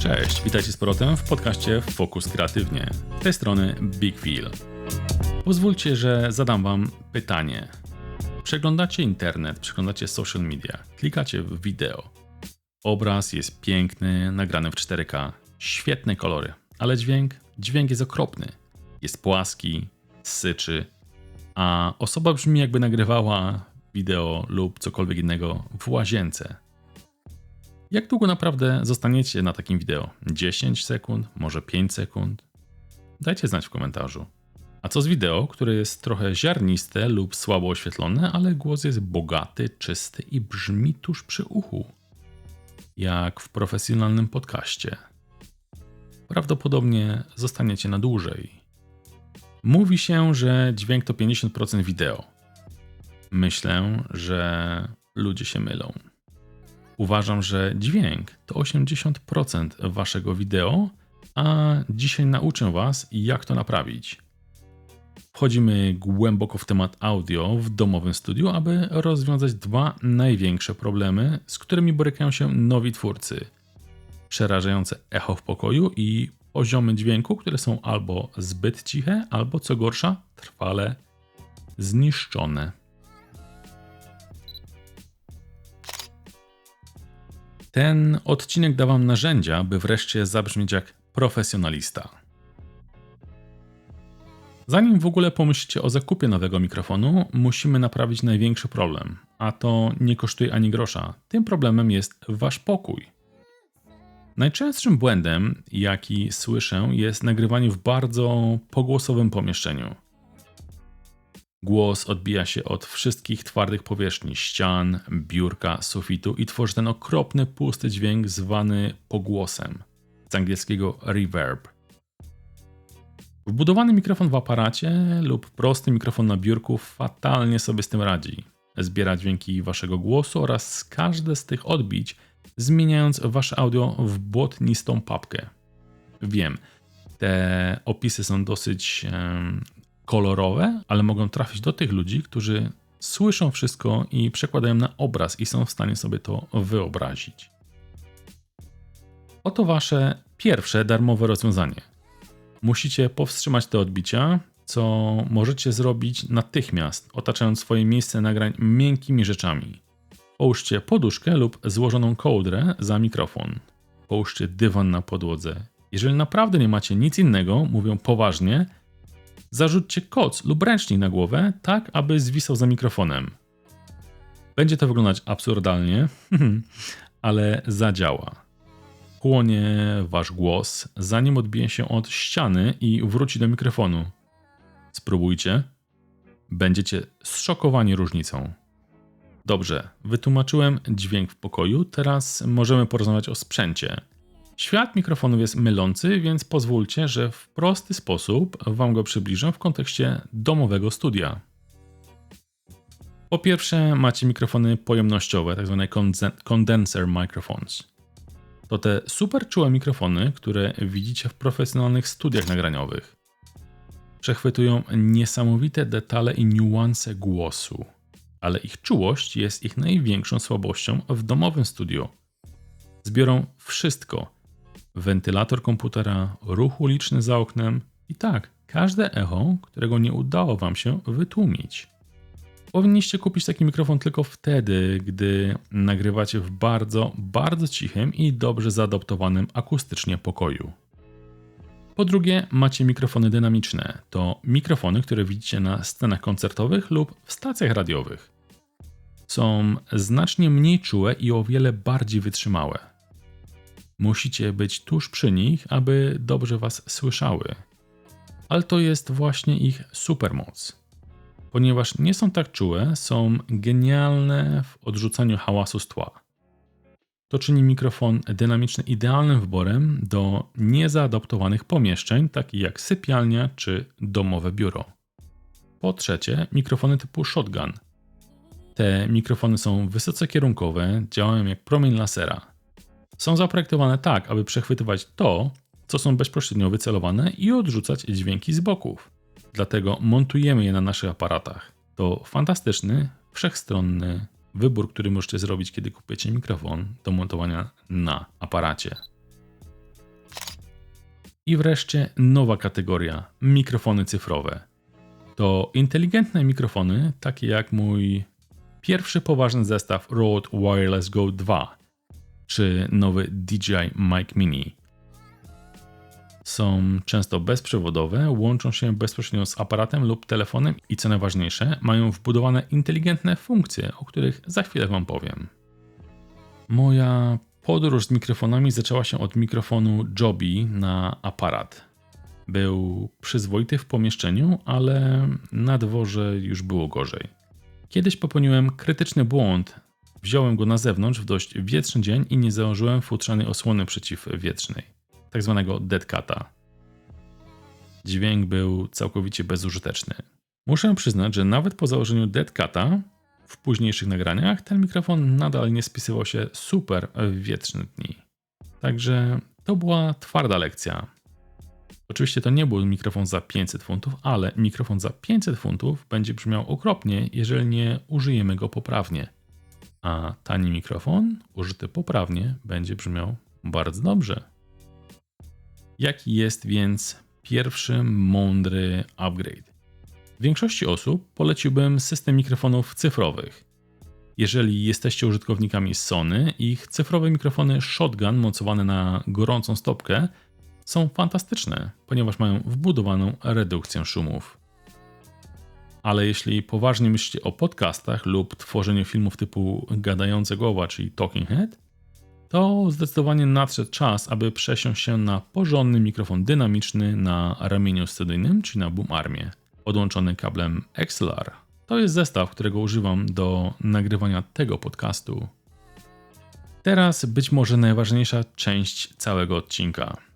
Cześć, witajcie z powrotem w podcaście Fokus Kreatywnie. Z tej strony Big Phil. Pozwólcie, że zadam wam pytanie. Przeglądacie internet, przeglądacie social media, klikacie w wideo. Obraz jest piękny, nagrany w 4K, świetne kolory, ale dźwięk, dźwięk jest okropny. Jest płaski, syczy, a osoba brzmi jakby nagrywała wideo lub cokolwiek innego w łazience. Jak długo naprawdę zostaniecie na takim wideo? 10 sekund, może 5 sekund? Dajcie znać w komentarzu. A co z wideo, które jest trochę ziarniste lub słabo oświetlone, ale głos jest bogaty, czysty i brzmi tuż przy uchu? Jak w profesjonalnym podcaście. Prawdopodobnie zostaniecie na dłużej. Mówi się, że dźwięk to 50% wideo. Myślę, że ludzie się mylą. Uważam, że dźwięk to 80% waszego wideo, a dzisiaj nauczę Was, jak to naprawić. Wchodzimy głęboko w temat audio w domowym studiu, aby rozwiązać dwa największe problemy, z którymi borykają się nowi twórcy: przerażające echo w pokoju i poziomy dźwięku, które są albo zbyt ciche, albo co gorsza, trwale zniszczone. Ten odcinek da Wam narzędzia, by wreszcie zabrzmieć jak profesjonalista. Zanim w ogóle pomyślicie o zakupie nowego mikrofonu, musimy naprawić największy problem, a to nie kosztuje ani grosza. Tym problemem jest Wasz pokój. Najczęstszym błędem, jaki słyszę, jest nagrywanie w bardzo pogłosowym pomieszczeniu. Głos odbija się od wszystkich twardych powierzchni ścian, biurka, sufitu i tworzy ten okropny, pusty dźwięk zwany pogłosem, z angielskiego reverb. Wbudowany mikrofon w aparacie lub prosty mikrofon na biurku fatalnie sobie z tym radzi. Zbiera dźwięki waszego głosu oraz każde z tych odbić, zmieniając wasze audio w błotnistą papkę. Wiem, te opisy są dosyć kolorowe, ale mogą trafić do tych ludzi, którzy słyszą wszystko i przekładają na obraz i są w stanie sobie to wyobrazić. Oto wasze pierwsze darmowe rozwiązanie. Musicie powstrzymać te odbicia, co możecie zrobić natychmiast, otaczając swoje miejsce nagrań miękkimi rzeczami. Połóżcie poduszkę lub złożoną kołdrę za mikrofon. Połóżcie dywan na podłodze. Jeżeli naprawdę nie macie nic innego, mówią poważnie, zarzućcie koc lub ręcznik na głowę, tak aby zwisał za mikrofonem. Będzie to wyglądać absurdalnie, ale zadziała. Chłonie wasz głos, zanim odbije się od ściany i wróci do mikrofonu. Spróbujcie. Będziecie zszokowani różnicą. Dobrze, wytłumaczyłem dźwięk w pokoju, teraz możemy porozmawiać o sprzęcie. Świat mikrofonów jest mylący, więc pozwólcie, że w prosty sposób Wam go przybliżę w kontekście domowego studia. Po pierwsze, macie mikrofony pojemnościowe, tzw. Tak condenser microphones. To te super czułe mikrofony, które widzicie w profesjonalnych studiach nagraniowych. Przechwytują niesamowite detale i niuanse głosu, ale ich czułość jest ich największą słabością w domowym studiu. Zbiorą wszystko, wentylator komputera, ruch uliczny za oknem i tak, każde echo, którego nie udało Wam się wytłumić. Powinniście kupić taki mikrofon tylko wtedy, gdy nagrywacie w bardzo, bardzo cichym i dobrze zaadoptowanym akustycznie pokoju. Po drugie, macie mikrofony dynamiczne. To mikrofony, które widzicie na scenach koncertowych lub w stacjach radiowych. Są znacznie mniej czułe i o wiele bardziej wytrzymałe. Musicie być tuż przy nich, aby dobrze Was słyszały. Ale to jest właśnie ich supermoc. Ponieważ nie są tak czułe, są genialne w odrzucaniu hałasu z tła. To czyni mikrofon dynamiczny idealnym wyborem do niezaadoptowanych pomieszczeń, takich jak sypialnia czy domowe biuro. Po trzecie, mikrofony typu shotgun. Te mikrofony są wysoce kierunkowe, działają jak promień lasera są zaprojektowane tak, aby przechwytywać to, co są bezpośrednio wycelowane i odrzucać dźwięki z boków. Dlatego montujemy je na naszych aparatach. To fantastyczny, wszechstronny wybór, który możecie zrobić, kiedy kupujecie mikrofon do montowania na aparacie. I wreszcie nowa kategoria mikrofony cyfrowe. To inteligentne mikrofony, takie jak mój pierwszy poważny zestaw Rode Wireless Go 2 czy nowy DJI Mic Mini. Są często bezprzewodowe, łączą się bezpośrednio z aparatem lub telefonem i co najważniejsze, mają wbudowane inteligentne funkcje, o których za chwilę Wam powiem. Moja podróż z mikrofonami zaczęła się od mikrofonu Joby na aparat. Był przyzwoity w pomieszczeniu, ale na dworze już było gorzej. Kiedyś popełniłem krytyczny błąd. Wziąłem go na zewnątrz w dość wietrzny dzień i nie założyłem futrzanej osłony przeciwwietrznej, tak zwanego dead cata. Dźwięk był całkowicie bezużyteczny. Muszę przyznać, że nawet po założeniu dead cata w późniejszych nagraniach ten mikrofon nadal nie spisywał się super w wietrzne dni. Także to była twarda lekcja. Oczywiście to nie był mikrofon za 500 funtów, ale mikrofon za 500 funtów będzie brzmiał okropnie, jeżeli nie użyjemy go poprawnie. A tani mikrofon, użyty poprawnie, będzie brzmiał bardzo dobrze. Jaki jest więc pierwszy mądry upgrade? Większości osób poleciłbym system mikrofonów cyfrowych. Jeżeli jesteście użytkownikami Sony, ich cyfrowe mikrofony shotgun mocowane na gorącą stopkę są fantastyczne, ponieważ mają wbudowaną redukcję szumów. Ale jeśli poważnie myślicie o podcastach lub tworzeniu filmów typu gadające głowa, czyli talking head, to zdecydowanie nadszedł czas, aby przesiąść się na porządny mikrofon dynamiczny na ramieniu studyjnym, czyli na boom armie, podłączony kablem XLR. To jest zestaw, którego używam do nagrywania tego podcastu. Teraz być może najważniejsza część całego odcinka –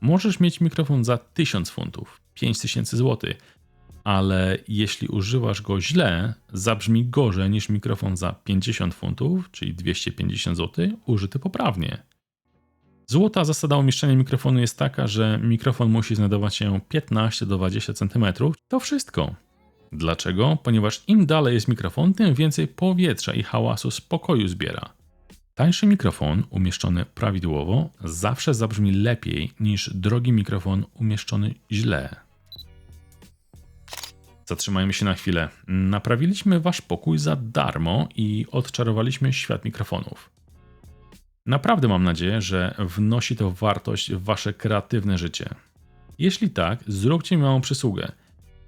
Możesz mieć mikrofon za 1000 funtów, 5000 zł, ale jeśli używasz go źle, zabrzmi gorzej niż mikrofon za 50 funtów, czyli 250 zł, użyty poprawnie. Złota zasada umieszczenia mikrofonu jest taka, że mikrofon musi znajdować się 15 do 20 cm. To wszystko. Dlaczego? Ponieważ im dalej jest mikrofon, tym więcej powietrza i hałasu z pokoju zbiera. Tańszy mikrofon umieszczony prawidłowo zawsze zabrzmi lepiej niż drogi mikrofon umieszczony źle. Zatrzymajmy się na chwilę. Naprawiliśmy wasz pokój za darmo i odczarowaliśmy świat mikrofonów. Naprawdę mam nadzieję, że wnosi to wartość w wasze kreatywne życie. Jeśli tak, zróbcie mi małą przysługę.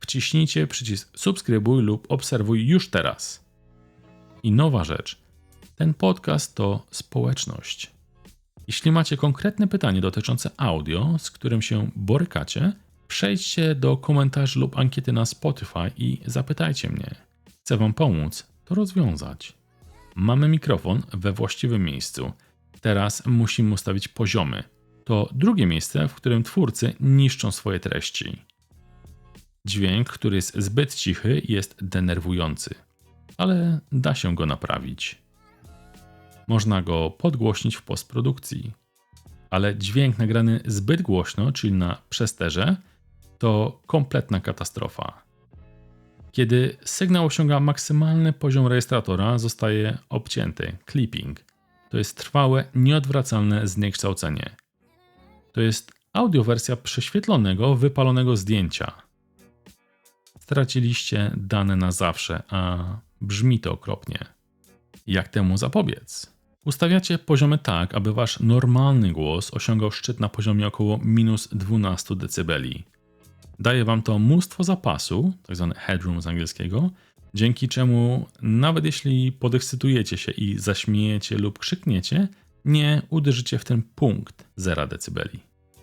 Wciśnijcie przycisk subskrybuj lub obserwuj już teraz. I nowa rzecz – ten podcast to społeczność. Jeśli macie konkretne pytanie dotyczące audio, z którym się borykacie, przejdźcie do komentarzy lub ankiety na Spotify i zapytajcie mnie. Chcę Wam pomóc to rozwiązać. Mamy mikrofon we właściwym miejscu. Teraz musimy ustawić poziomy. To drugie miejsce, w którym twórcy niszczą swoje treści. Dźwięk, który jest zbyt cichy, jest denerwujący, ale da się go naprawić. Można go podgłośnić w postprodukcji. Ale dźwięk nagrany zbyt głośno, czyli na przesterze, to kompletna katastrofa. Kiedy sygnał osiąga maksymalny poziom rejestratora, zostaje obcięty clipping. To jest trwałe, nieodwracalne zniekształcenie. To jest audiowersja prześwietlonego, wypalonego zdjęcia. Straciliście dane na zawsze, a brzmi to okropnie. Jak temu zapobiec? Ustawiacie poziomy tak, aby wasz normalny głos osiągał szczyt na poziomie około minus 12 dB. Daje wam to mnóstwo zapasu. Tak headroom z angielskiego, dzięki czemu nawet jeśli podekscytujecie się i zaśmiejecie lub krzykniecie, nie uderzycie w ten punkt 0 dB.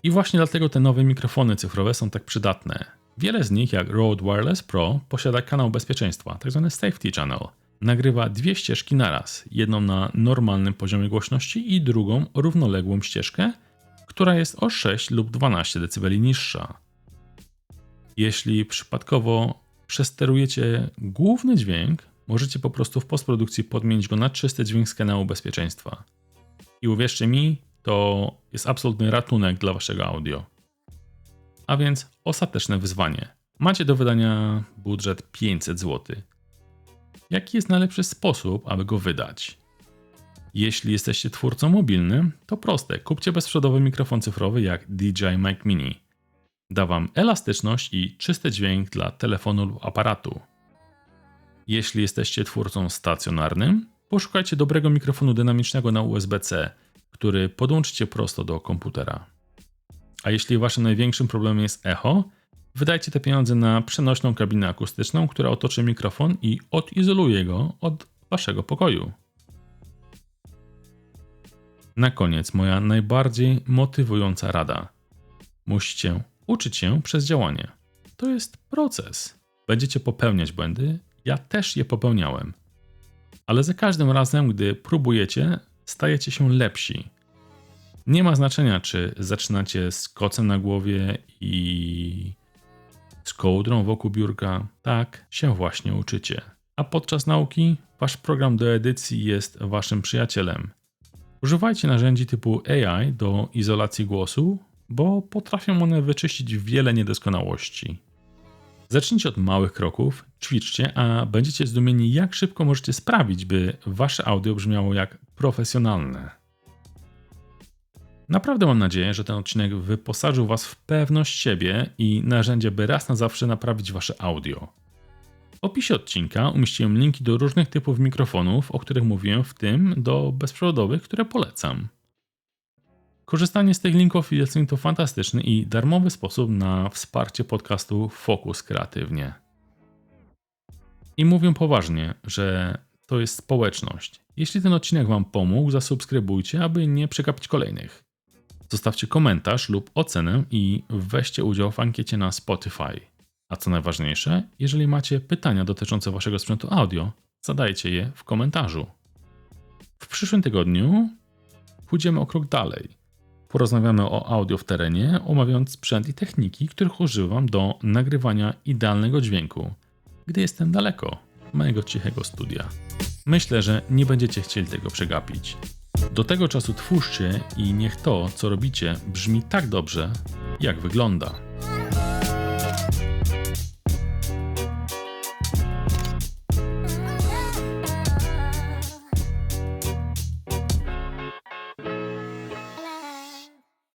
I właśnie dlatego te nowe mikrofony cyfrowe są tak przydatne. Wiele z nich, jak Rode Wireless Pro, posiada kanał bezpieczeństwa, tzw. Safety Channel – nagrywa dwie ścieżki naraz, jedną na normalnym poziomie głośności i drugą równoległą ścieżkę, która jest o 6 lub 12 dB niższa. Jeśli przypadkowo przesterujecie główny dźwięk, możecie po prostu w postprodukcji podmienić go na czysty dźwięk z kanału bezpieczeństwa. I uwierzcie mi, to jest absolutny ratunek dla waszego audio. A więc ostateczne wyzwanie. Macie do wydania budżet 500 zł Jaki jest najlepszy sposób, aby go wydać? Jeśli jesteście twórcą mobilnym, to proste. Kupcie bezprzewodowy mikrofon cyfrowy jak DJI Mic Mini. Da Wam elastyczność i czysty dźwięk dla telefonu lub aparatu. Jeśli jesteście twórcą stacjonarnym, poszukajcie dobrego mikrofonu dynamicznego na USB-C, który podłączycie prosto do komputera. A jeśli waszym największym problemem jest echo, wydajcie te pieniądze na przenośną kabinę akustyczną, która otoczy mikrofon i odizoluje go od waszego pokoju. Na koniec moja najbardziej motywująca rada. Musicie uczyć się przez działanie. To jest proces. Będziecie popełniać błędy, ja też je popełniałem. Ale za każdym razem, gdy próbujecie, stajecie się lepsi. Nie ma znaczenia, czy zaczynacie z kocem na głowie i z kołdrą wokół biurka. Tak się właśnie uczycie. A podczas nauki wasz program do edycji jest waszym przyjacielem. Używajcie narzędzi typu AI do izolacji głosu, bo potrafią one wyczyścić wiele niedoskonałości. Zacznijcie od małych kroków, ćwiczcie, a będziecie zdumieni, jak szybko możecie sprawić, by wasze audio brzmiało jak profesjonalne. Naprawdę mam nadzieję, że ten odcinek wyposażył Was w pewność siebie i narzędzie, by raz na zawsze naprawić Wasze audio. W opisie odcinka umieściłem linki do różnych typów mikrofonów, o których mówiłem, w tym do bezprzewodowych, które polecam. Korzystanie z tych linków jest to fantastyczny i darmowy sposób na wsparcie podcastu Fokus Kreatywnie. I mówię poważnie, że to jest społeczność. Jeśli ten odcinek Wam pomógł, zasubskrybujcie, aby nie przegapić kolejnych. Zostawcie komentarz lub ocenę i weźcie udział w ankiecie na Spotify. A co najważniejsze, jeżeli macie pytania dotyczące Waszego sprzętu audio, zadajcie je w komentarzu. W przyszłym tygodniu pójdziemy o krok dalej. Porozmawiamy o audio w terenie, omawiając sprzęt i techniki, których używam do nagrywania idealnego dźwięku, gdy jestem daleko mojego cichego studia. Myślę, że nie będziecie chcieli tego przegapić. Do tego czasu twórzcie i niech to, co robicie, brzmi tak dobrze, jak wygląda.